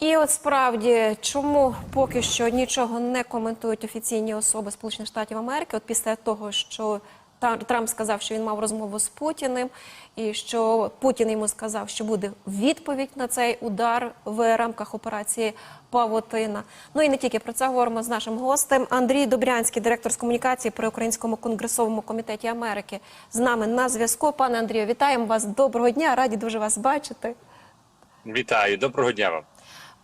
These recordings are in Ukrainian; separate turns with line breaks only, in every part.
І от справді, чому поки що нічого не коментують офіційні особи Сполучених Штатів Америки, от після того, що Трамп сказав, що він мав розмову з Путіним, і що Путін йому сказав, що буде відповідь на цей удар в рамках операції Павутина. Ну і не тільки про це говоримо з нашим гостем. Андрій Добрянський, директор з комунікації при Українському конгресовому комітеті Америки, з нами на зв'язку. Пане Андрію, вітаємо вас. Доброго дня, раді дуже вас бачити.
Вітаю, доброго дня вам.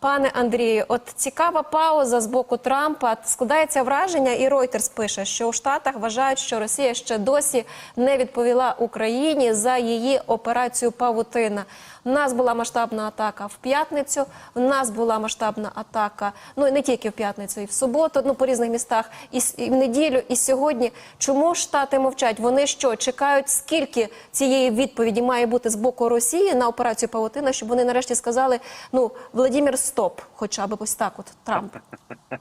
Пане Андрію, от цікава пауза з боку Трампа. Складається враження, і Reuters пише, що у Штатах вважають, що Росія ще досі не відповіла Україні за її операцію Павутина. У нас була масштабна атака в п'ятницю. У нас була масштабна атака. Ну не тільки в п'ятницю, і в суботу. Ну по різних містах, і, і в неділю, і сьогодні. Чому штати мовчать? Вони що чекають, скільки цієї відповіді має бути з боку Росії на операцію Павутина, щоб вони нарешті сказали: ну Владимир, стоп, хоча б ось так, от Трамп.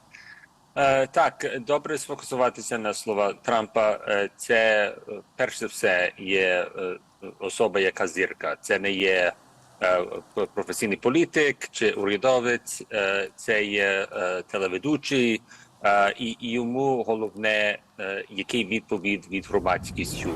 Е, так, добре сфокусуватися на слова Трампа. Е, це е, перш за все є особа, яка зірка. Це не є професійний політик чи урядовець, е, це є е, телеведучий, е, і, йому головне, е, який відповідь від громадськістю.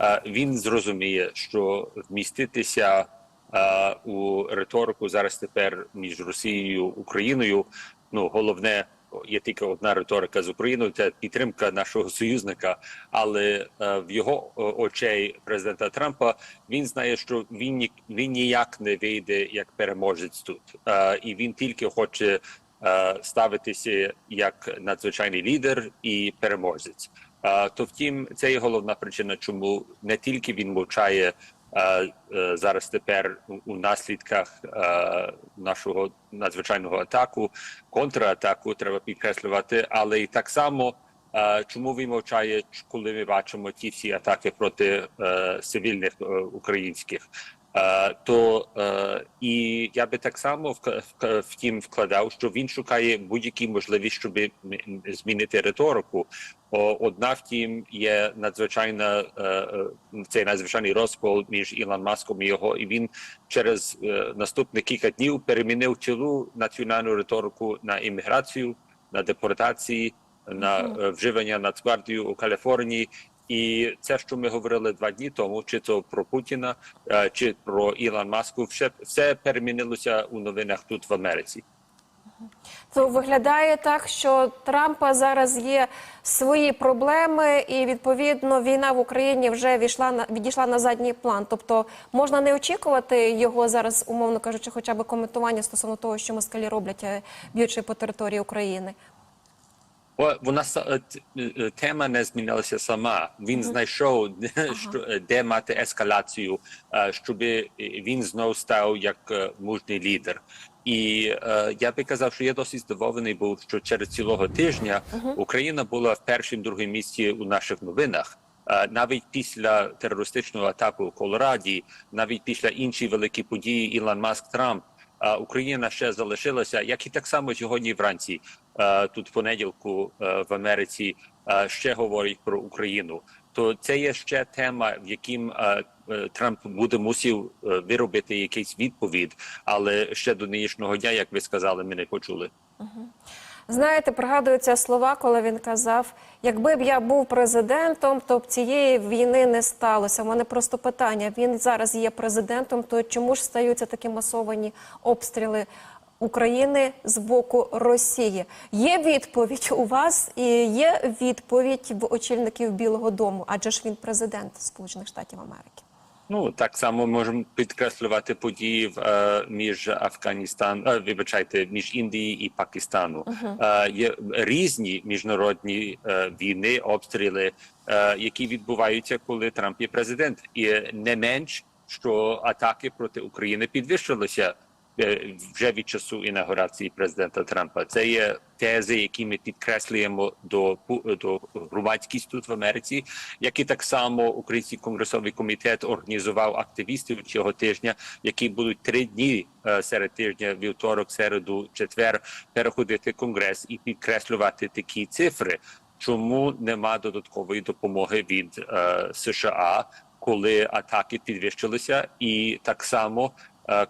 Е, він зрозуміє, що вміститися е, у риторику зараз тепер між Росією і Україною. Ну головне є тільки одна риторика з Україною. Це підтримка нашого союзника. Але е, в його е, очей президента Трампа він знає, що він ні, він ніяк не вийде як переможець тут, е, і він тільки хоче ставитися як надзвичайний лідер і переможець. То втім, це є головна причина, чому не тільки він мовчає зараз тепер у- наслідках е, нашого надзвичайного атаку, контратаку треба підкреслювати, але і так само. е, Чому він мовчає, коли ми бачимо ті всі атаки проти е, цивільних е, українських? Е, то е, і я би так само втім вкладав, що він шукає будь-які можливість, щоб змінити риторику. Одна втім є надзвичайна е, цей надзвичайний розкол між Ілон Маском і його, і він через наступні кілька днів перемінив цілу національну риторику на імміграцію, на депортації, на вживання Нацгвардію у Каліфорнії. І це, що ми говорили два дні тому, чи то про Путіна, е, чи про Ілон Маску, все, все перемінилося у новинах тут в Америці.
То виглядає так, що Трампа зараз є свої проблеми, і відповідно війна в Україні вже війшла на відійшла на задній план. Тобто можна не очікувати його зараз, умовно кажучи, хоча б коментування стосовно того, що москалі роблять, е, б'ючи по території України.
Вона е, т- е, тема не змінилася сама. Він знайшов що, е, де мати ескалацію, е, щоб він знов став як е, мужній лідер. І е, я би казав, що я досить здивований був, що через цілого тижня Україна була в першому другому місці у наших новинах. Е, Навіть після терористичного атаку у Колораді, навіть після іншої великі події Ілон Маск Трамп, е, Україна ще залишилася, як і так само сьогодні вранці. Е, Тут в понеділку е, в Америці е, ще говорять про Україну. То це є ще тема, в яким Трамп буде мусив виробити якийсь відповідь, але ще до нинішнього дня, як ви сказали, ми не почули.
Знаєте, пригадуються слова, коли він казав: якби б я був президентом, то б цієї війни не сталося. У мене просто питання: він зараз є президентом, то чому ж стаються такі масовані обстріли України з боку Росії? Є відповідь у вас і є відповідь в очільників Білого Дому, адже ж він президент Сполучених Штатів Америки.
Ну так само можемо підкреслювати події в, е, між Афганістан, е, вибачайте, між Індією і Пакистану. Е, є різні міжнародні е, війни, обстріли, е, які відбуваються, коли Трамп є президент, і не менш що атаки проти України підвищилися. Вже від часу інаугурації президента Трампа це є тези, які ми підкреслюємо до до громадськість тут в Америці, як і так само Український конгресовий комітет організував активістів цього тижня, які будуть три дні е, серед тижня, вівторок, середу, четвер, переходити конгрес і підкреслювати такі цифри. Чому нема додаткової допомоги від е, США, коли атаки підвищилися, і так само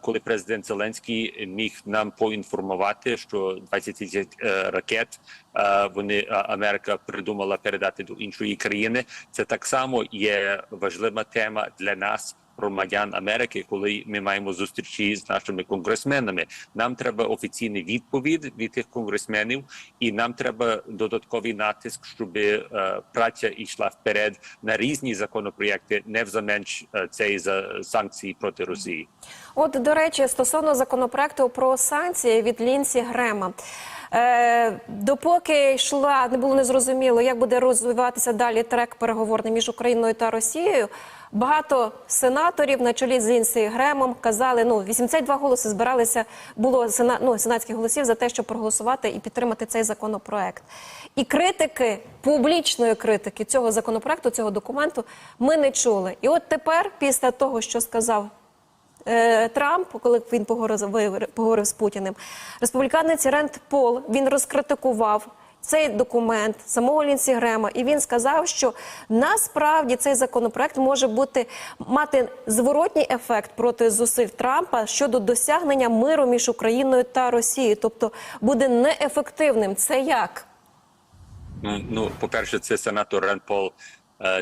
коли президент Зеленський міг нам поінформувати, що 20 тисяч е, ракет е, вони е, Америка придумала передати до іншої країни. Це так само є важлива тема для нас. Громадян Америки, коли ми маємо зустрічі з нашими конгресменами, нам треба офіційний відповідь від тих конгресменів, і нам треба додатковий натиск, щоб е, праця йшла вперед на різні законопроєкти, не взаменш цієї за санкції проти Росії.
От, до речі, стосовно законопроекту про санкції від Лінсі Грема. Е, допоки йшла, не було незрозуміло, як буде розвиватися далі трек переговорний між Україною та Росією. Багато сенаторів на чолі з Лінсі Гремом казали, ну 82 голоси збиралися, було сена, ну, сенатських голосів за те, щоб проголосувати і підтримати цей законопроект. І критики, публічної критики цього законопроекту, цього документу, ми не чули. І от тепер, після того, що сказав Трамп, коли він поговорив, поговорив з Путіним, республіканець Ренд Пол він розкритикував цей документ самого Лінсі Грема, і він сказав, що насправді цей законопроект може бути мати зворотній ефект проти зусиль Трампа щодо досягнення миру між Україною та Росією, тобто буде неефективним. Це як?
Ну, ну по-перше, це сенатор Рен Пол, е,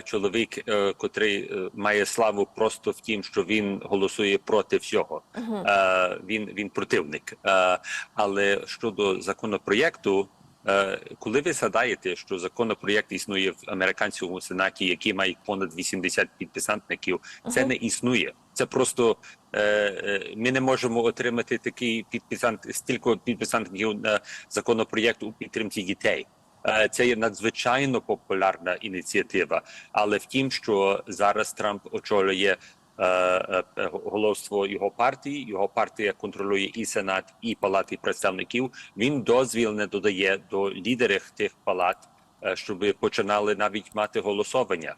чоловік, е, котрий е, має славу просто в тім, що він голосує проти всього. Е, Він він противник. Е, Але щодо законопроєкту. е, Коли ви згадаєте, що законопроєкт існує в американському сенаті, який має понад 80 підписантників, це не існує. Це просто е, е, ми не можемо отримати такий підписант стільки підписантів на законопроєкт у підтримці дітей. Е, Це є надзвичайно популярна ініціатива, але втім, що зараз Трамп очолює е, е, головство його партії. Його партія контролює і сенат, і палати представників. Він дозвіл не додає до лідерів тих палат. Щоб починали навіть мати голосування.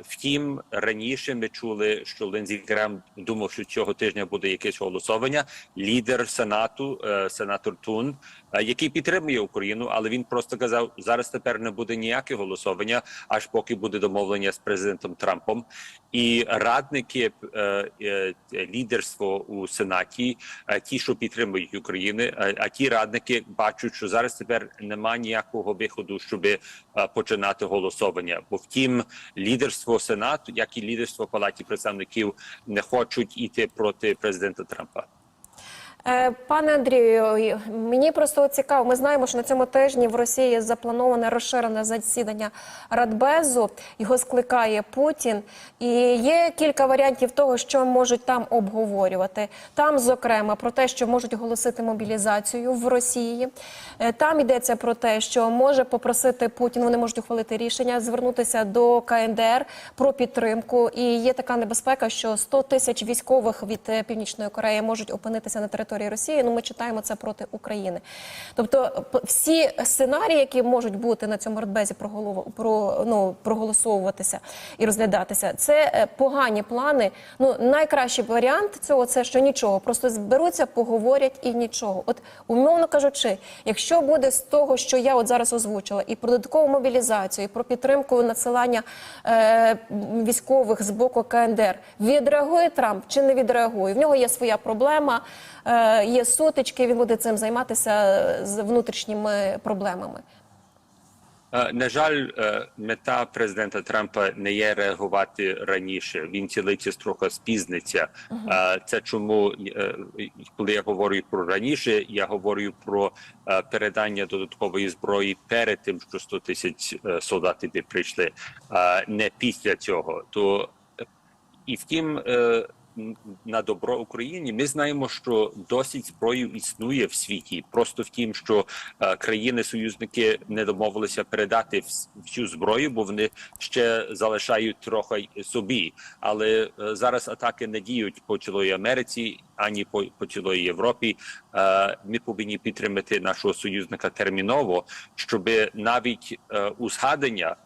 Втім, раніше ми чули, що Лінзі Грем думав, що цього тижня буде якесь голосування. Лідер сенату, е, сенатор Тун, е, який підтримує Україну, але він просто казав, зараз тепер не буде ніяке голосування, аж поки буде домовлення з президентом Трампом. І радники е, лідерство у сенаті, ті, що підтримують Україну, а ті радники бачать, що зараз тепер немає ніякого виходу, щоб починати голосування. Бо втім, лідерство сенату, як і лідерство палаті представників, не хочуть іти проти президента Трампа.
Е, Пане Андрію, мені просто цікаво. Ми знаємо, що на цьому тижні в Росії заплановане розширене засідання Радбезу. Його скликає Путін, і є кілька варіантів того, що можуть там обговорювати. Там, зокрема, про те, що можуть оголосити мобілізацію в Росії. Е, Там йдеться про те, що може попросити Путін. Вони можуть ухвалити рішення, звернутися до КНДР про підтримку. І є така небезпека, що 100 тисяч військових від е, Північної Кореї можуть опинитися на території Росії. Ну, ми читаємо це проти України. Тобто, всі сценарії, які можуть бути на цьому радбезі про, ну, проголосовуватися і розглядатися, це е, погані плани. Ну, найкращий варіант цього це що нічого. Просто зберуться, поговорять і нічого. От, умовно кажучи, якщо буде з того, що я от зараз озвучила, і про додаткову мобілізацію, і про підтримку надсилання е, військових з боку КНДР, відреагує Трамп чи не відреагує? В нього є своя проблема, е, є сутички. Він буде цим займатися е, з внутрішніми проблемами.
Е, На жаль, е, мета президента Трампа не є реагувати раніше. Він цілий час трохи спізниться. Е, Це чому, е, коли я говорю про раніше, я говорю про е, передання додаткової зброї перед тим, що 100 тисяч е, солдатів би прийшли, е, не після цього. То е, і втім, е, на добро Україні ми знаємо, що досить зброї існує в світі. Просто в тім, що е, країни-союзники не домовилися передати всю зброю, бо вони ще залишають трохи собі. Але е, зараз атаки не діють по цілої Америці ані по, по цілої Європі. Е, Ми повинні підтримати нашого союзника терміново, щоб навіть у згадання,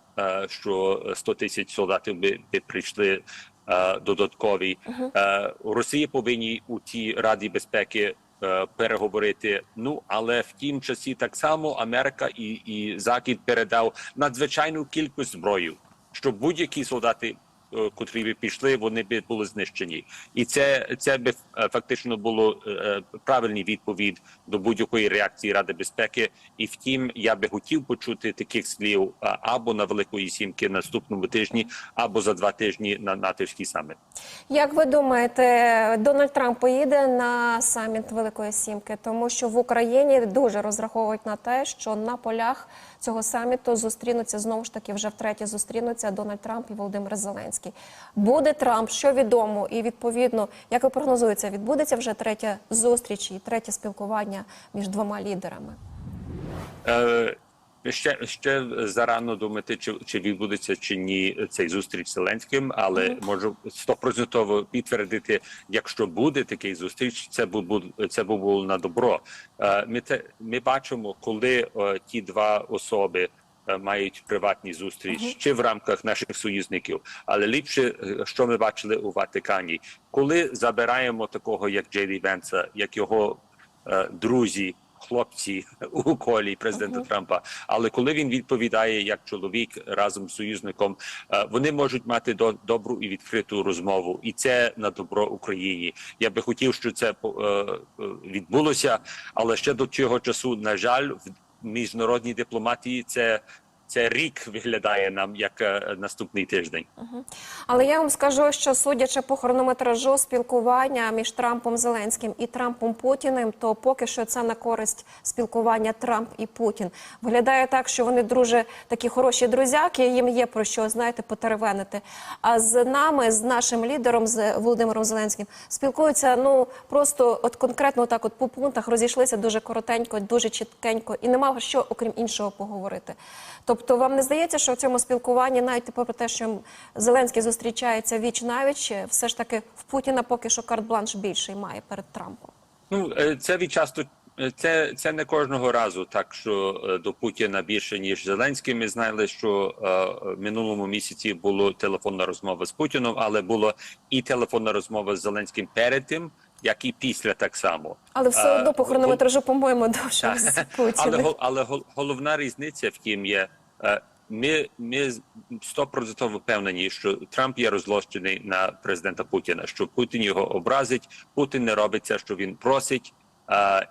що 100 тисяч солдатів би, би прийшли е, додаткові. Е, У Росії повинні у тій Раді безпеки е, переговорити. Ну але в тім часі так само Америка і, і Захід передав надзвичайну кількість зброї, щоб будь-які солдати е, котрі би пішли, вони би були знищені, і це це би е, фактично було е, е, правильний відповідь до будь-якої реакції Ради безпеки. І втім, я би хотів почути таких слів або на Великої Сімки наступному тижні, або за два тижні на натовський саміт.
Як ви думаєте, Дональд Трамп поїде на саміт Великої Сімки, тому що в Україні дуже розраховують на те, що на полях цього саміту зустрінуться знову ж таки вже втретє зустрінуться Дональд Трамп і Володимир Зеленський. Буде Трамп, що відомо, і відповідно, як ви прогнозуєте, відбудеться вже третя зустріч і третє спілкування між двома лідерами.
Е, Ще ще зарано думати, чи чи відбудеться чи ні цей зустріч з Зеленським, але можу стопроцентово підтвердити, якщо буде такий зустріч, це бу це бу було на добро. Е, Ми те ми бачимо, коли е, ті два особи. Мають приватні зустріч чи в рамках наших союзників, але ліпше, що ми бачили у Ватикані, коли забираємо такого, як Джейлі Венса, як його е, друзі, хлопці у колі президента Трампа. Але коли він відповідає як чоловік разом з союзником, вони можуть мати до добру і відкриту розмову, і це на добро Україні. Я би хотів, щоб це відбулося, але ще до цього часу, на жаль, в міжнародній дипломатії це. Це рік виглядає нам як е, наступний тиждень.
Але я вам скажу, що судячи по хронометражу спілкування між Трампом Зеленським і Трампом Путіним, то поки що це на користь спілкування Трамп і Путін. Виглядає так, що вони дуже такі хороші друзяки. Їм є про що знаєте потеревенити. А з нами, з нашим лідером, з Володимиром Зеленським, спілкуються ну просто от конкретно так, от по пунктах розійшлися дуже коротенько, дуже чіткенько, і нема що окрім іншого поговорити. Тобто, вам не здається, що в цьому спілкуванні, навіть попри те, що Зеленський зустрічається віч навіч, все ж таки в Путіна поки що карт-бланш більший має перед Трампом.
Ну е, це від часто. е, Це це не кожного разу, так що е, до Путіна більше ніж Зеленський. Ми знали, що е, в минулому місяці була телефонна розмова з Путіном, але була і телефонна розмова з Зеленським перед тим, як і після так само.
Але все одно по хронометражу, по-моєму, довше з
але,
Путіним.
гол- але головна різниця втім є. Е, Ми ми стопроцентово впевнені, що Трамп є розлощений на президента Путіна. Що Путін його образить, Путін не робить це, що він просить, а,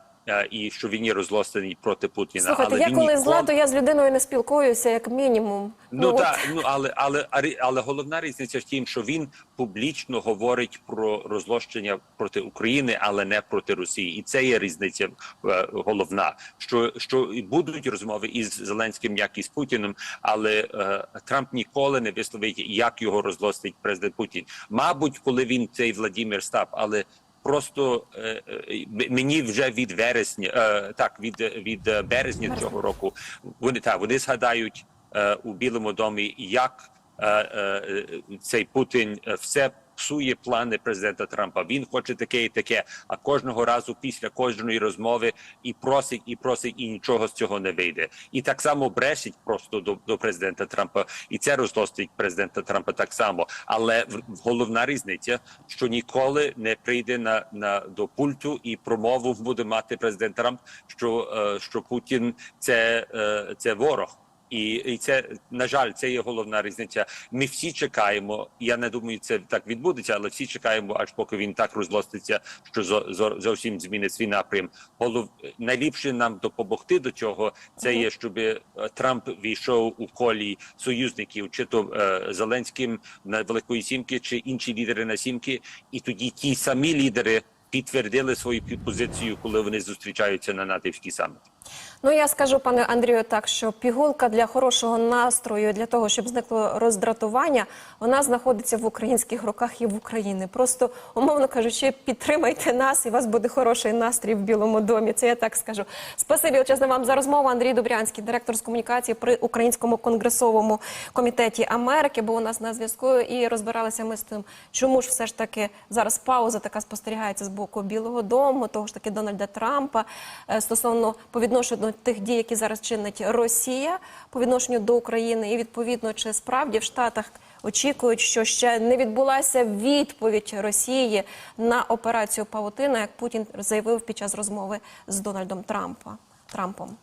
і що він є розлощений проти Путіна.
Слухайте,
але
я коли
ніколи-
зла, то я з людиною не спілкуюся, як мінімум.
Ну
от.
так, ну але але але, але головна різниця в тім, що він публічно говорить про розлощення проти України, але не проти Росії, і це є різниця е, головна. Що що будуть розмови із Зеленським, як і з Путіним, але е, Трамп ніколи не висловить, як його розлостить президент Путін. Мабуть, коли він цей Владимир став, але. Просто е, е, мені вже від вересня, е, так від, від березня цього року вони так вони згадають е, у Білому домі, як е, е, цей Путін все псує плани президента Трампа. Він хоче таке і таке. А кожного разу після кожної розмови і просить, і просить, і нічого з цього не вийде. І так само брешить просто до, до президента Трампа, і це розлостить президента Трампа так само. Але головна різниця, що ніколи не прийде на, на до пульту і промову буде мати президент Трамп, що, е, що Путін це, е, це ворог. І, і це на жаль, це є головна різниця. Ми всі чекаємо. Я не думаю, це так відбудеться, але всі чекаємо, аж поки він так розлоститься, що зо, зо, зовсім змінить свій напрям. Голов найліпше нам допомогти до цього. Це є, щоб е, Трамп війшов у колі союзників, чи то е, Зеленським на Великої Сімки, чи інші лідери на Сімки, і тоді ті самі лідери підтвердили свою позицію, коли вони зустрічаються на натівський саміт.
Ну я скажу, пане Андрію, так що пігулка для хорошого настрою, для того, щоб зникло роздратування, вона знаходиться в українських руках і в Україні. Просто умовно кажучи, підтримайте нас, і у вас буде хороший настрій в Білому домі. Це я так скажу. Спасибі величезне вам за розмову. Андрій Добрянський, директор з комунікації при Українському конгресовому комітеті Америки, був у нас на зв'язку і розбиралися ми з тим, чому ж все ж таки зараз пауза така спостерігається з боку Білого Дому, того ж таки Дональда Трампа е, стосовно по відношенню до тих дій, які зараз чинить Росія по відношенню до України, і відповідно чи справді в Штатах очікують, що ще не відбулася відповідь Росії на операцію Павутина, як Путін заявив під час розмови з Дональдом Трампа Трампом.